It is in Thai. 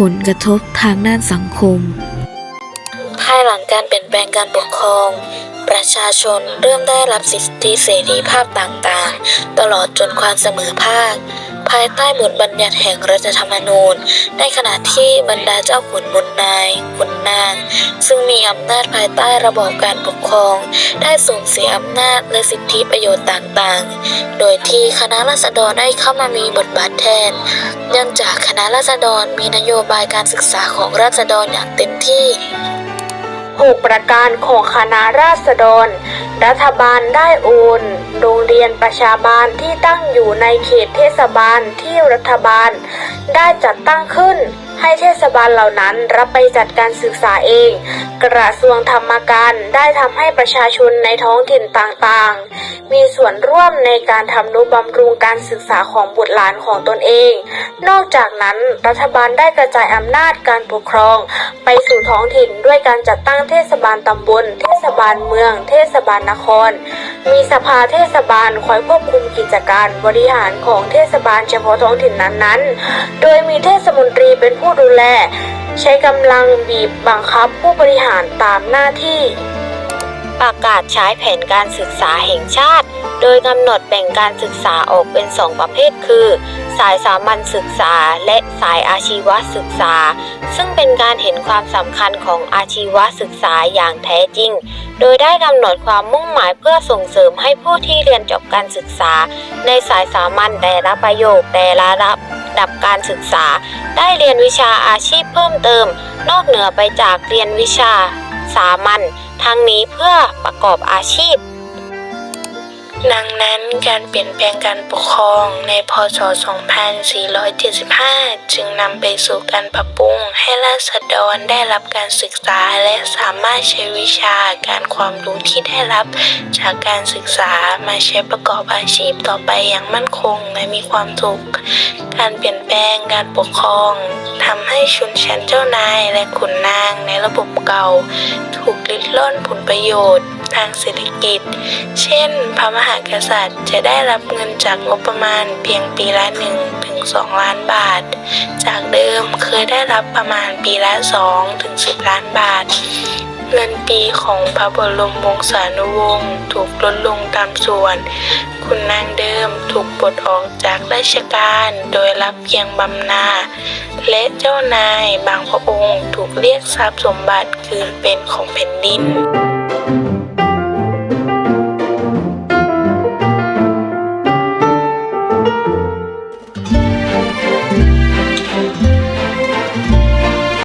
ผลกระทบทางด้านสังคม ภายหลังการเปลี่ยนแปลงการปกครอง ประชาชนเริ่มได้รับสิทธิเสรีภาพต่างๆ ตลอดจนความเสมอภาค ภายใต้บทบัญญัติแห่งรัฐธรรมนูญ ในขณะที่บรรดาเจ้าขุนมุนนายขุนนาง ซึ่งมีอำนาจภายใต้ระบอบการปกครอง ได้สูญเสียอำนาจและสิทธิประโยชน์ต่างๆ โดยที่คณะราษฎรได้เข้ามามีบทบาทแทน เนื่องจากคณะราษฎรมีนโยบายการศึกษาของราษฎรอย่างเต็มที่6ประการของคณะราษฎร รัฐบาลได้โอน โรงเรียนประชาบาลที่ตั้งอยู่ในเขตเทศบาลที่รัฐบาล ได้จัดตั้งขึ้น ให้เทศบาลเหล่านั้นรับไปจัดการศึกษาเอง กระทรวงธรรมการได้ทำให้ประชาชนในท้องถิ่นต่างๆ มีส่วนร่วมในการทำนุบำรุงการศึกษาของบุตรหลานของตนเอง นอกจากนั้นรัฐบาลได้กระจายอำนาจการปกครอง ไปสู่ท้องถิ่นด้วยการจัดตั้งเทศบาลตำบล เทศบาลเมือง เทศบาลนคร มีสภาเทศบาลคอยควบคุมกิจการบริหารของเทศบาลเฉพาะท้องถิ่นนั้นๆ โดยมีเทศมนตรีเป็นผู้ดูแล ใช้กำลังบีบบังคับผู้บริหารตามหน้าที่ ประกาศใช้แผนการศึกษาแห่งชาติ โดยกำหนดแบ่งการศึกษาออกเป็น2ประเภทคือ สายสามัญศึกษาและสายอาชีวศึกษา ซึ่งเป็นการเห็นความสำคัญของอาชีวศึกษาอย่างแท้จริง โดยได้กำหนดความมุ่งหมายเพื่อส่งเสริมให้ผู้ที่เรียนจบการศึกษา ในสายสามัญแต่ละประโยคแต่ละระดับ ดับการศึกษา ได้เรียนวิชาอาชีพเพิ่มเติม นอกเหนือไปจากเรียนวิชาสามัญทั้งนี้เพื่อประกอบอาชีพ ดังนั้นการเปลี่ยนแปลงการปกครองในพศ 2475 จึงนำไปสู่การปรับปรุงให้ราษฎรได้รับการศึกษาและสามารถใช้วิชาการความรู้ที่ได้รับจากการศึกษามาใช้ประกอบอาชีพต่อไปอย่างมั่นคงและมีความสุข การเปลี่ยนแปลงการปกครองทำให้ชนชั้นเจ้านายและขุนนางในระบบเก่า ถูกลิดล่อนผลประโยชน์ ทางเศรษฐกิจ เช่น พระมหากษัตริย์จะได้รับเงินจากงบประมาณเพียงปีละ1ถึง2ล้านบาท จากเดิมเคยได้รับประมาณปีละ2ถึง10 ล้านบาท เงินปีของพระบรมวงศานุวงศ์ถูกลดลงตามส่วน คุณนางเดิมถูกปลดออกจากราชการโดยรับเพียงบำนาญและเจ้านายบางพระองค์ถูกเรียกทรัพย์สมบัติคืนเป็นของแผ่นดิน